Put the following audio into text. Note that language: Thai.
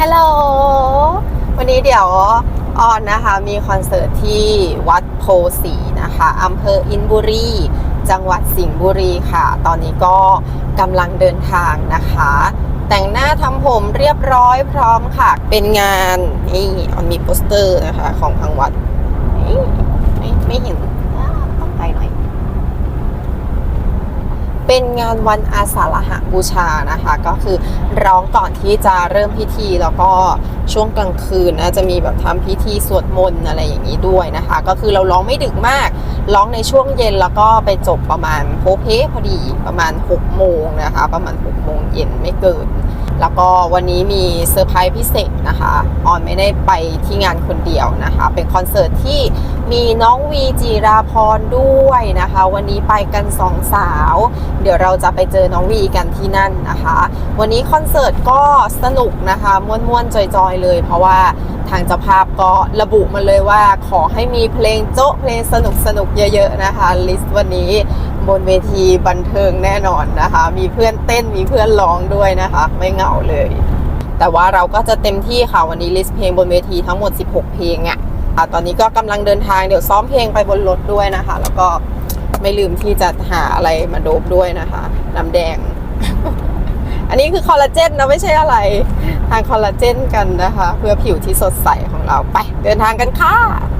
ฮัลโหล วันนี้เดี๋ยวออนนะคะ มีคอนเสิร์ตที่วัดโพสีนะคะอำเภออินบุรี จังหวัดสิงห์บุรีค่ะ ตอนนี้ก็กำลังเดินทางนะคะ แต่งหน้าทำผมเรียบร้อยพร้อมค่ะ เป็นงานนี่ออนมีโปสเตอร์นะคะ ของทางวัดนี่ไม่ไม่เห็นอ่าต้องไกลหน่อย เป็นงานวันอาสาฬหบูชานะคะ ก็คือร้องก่อนที่จะเริ่มพิธีแล้วก็ช่วงกลางคืนนะจะมีแบบทำพิธีสวดมนต์อะไรอย่างนี้ด้วยนะคะ ก็คือเราร้องไม่ดึกมาก ร้องในช่วงเย็นแล้วก็ไปจบประมาณโพเพพอดีประมาณ6โมงนะคะ ประมาณ6โมงเย็นไม่เกินแล้วก็วันนี้มีเซอร์ไพรส์พิเศษนะคะ ออนไม่ได้ไปที่งานคนเดียวนะคะ เป็นคอนเสิร์ตที่ มีน้องวีจีราพรด้วยนะคะ วันนี้ไปกันสองสาว เดี๋ยวเราจะไปเจอน้องวีกันที่นั่นนะคะ วันนี้คอนเสิร์ตก็สนุกนะคะม่วนๆจอย ๆ เลย เพราะว่าทางเจ้าภาพก็ระบุมาเลยว่าขอให้มีเพลงโจ๊ะเพลงสนุกๆเยอะๆนะคะ ลิสต์วันนี้บนเวทีบันเทิงแน่นอนนะคะ มีเพื่อนเต้นมีเพื่อนร้องด้วยนะคะ ไม่เหงาเลย แต่ว่าเราก็จะเต็มที่ค่ะวันนี้ลิสต์เพลงบนเวทีทั้งหมด 16 เพลงอะ่ะ่ะตอนนี้ก็กำลังเดินทางเดี๋ยวซ้อมเพลงไปบนรถด้วยนะคะ แล้วก็ไม่ลืมที่จะหาอะไรมาโดบด้วยนะคะ น้ำแดง อันนี้คือคอลลาเจนนะไม่ใช่อะไร ทานคอลลาเจนกันนะคะ เพื่อผิวที่สดใสของเราไป เดินทางกันค่ะ